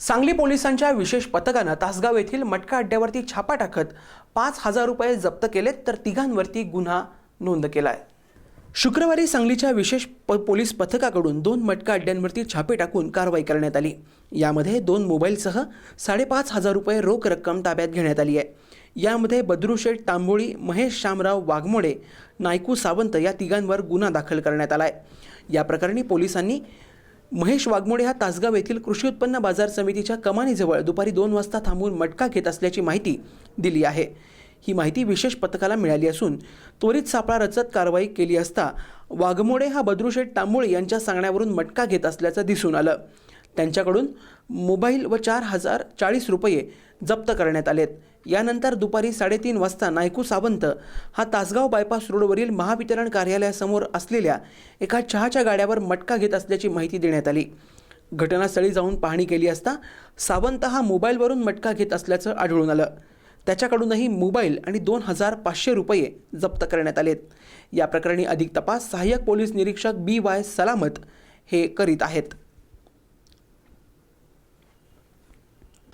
सांगली पोलिसांच्या विशेष पथकानं तासगाव येथील मटका अड्ड्यावरती छापा टाकत पाच हजार रुपये जप्त केलेत तर तिघांवरती गुन्हा नोंद केला आहे शुक्रवारी सांगलीच्या विशेष प पोलीस पथकाकडून दोन मटका अड्ड्यांवरती छापे टाकून कारवाई करण्यात आली. यामध्ये दोन मोबाईलसह साडेपाच हजार रुपये रोख रक्कम ताब्यात घेण्यात आली आहे. यामध्ये बद्रुशेठ तांबोळी महेश शामराव वाघमोडे नायकू सावंत या तिघांवर गुन्हा दाखल करण्यात आला आहे या प्रकरणी पोलिसांनी महेश वाघमोडे हा तासगाव येथील कृषी उत्पन्न बाजार समितीच्या कमानीजवळ दुपारी दोन वाजता थांबून मटका घेत असल्याची माहिती दिली आहे. ही माहिती विशेष पथकाला मिळाली असून त्वरित सापळा रचत कारवाई केली असता वाघमोडे हा बद्रुशेठ तांबुळे यांच्या सांगण्यावरून मटका घेत असल्याचं दिसून आलं. त्यांच्याकडून मोबाईल व चार हजार चाळीस रुपये जप्त करण्यात आलेत. यानंतर दुपारी साडेतीन वाजता नायकू सावंत हा तासगाव बायपास रोडवरील महावितरण कार्यालयासमोर असलेल्या एका चहाच्या गाड्यावर मटका घेत असल्याची माहिती देण्यात आली. घटनास्थळी जाऊन पाहणी केली असता सावंत हा मोबाईलवरून मटका घेत असल्याचं आढळून आलं. त्याच्याकडूनही मोबाईल आणि दोन हजार पाचशे रुपये जप्त करण्यात आलेत. या प्रकरणी अधिक तपास सहाय्यक पोलीस निरीक्षक बी वाय सलामत हे करीत आहेत.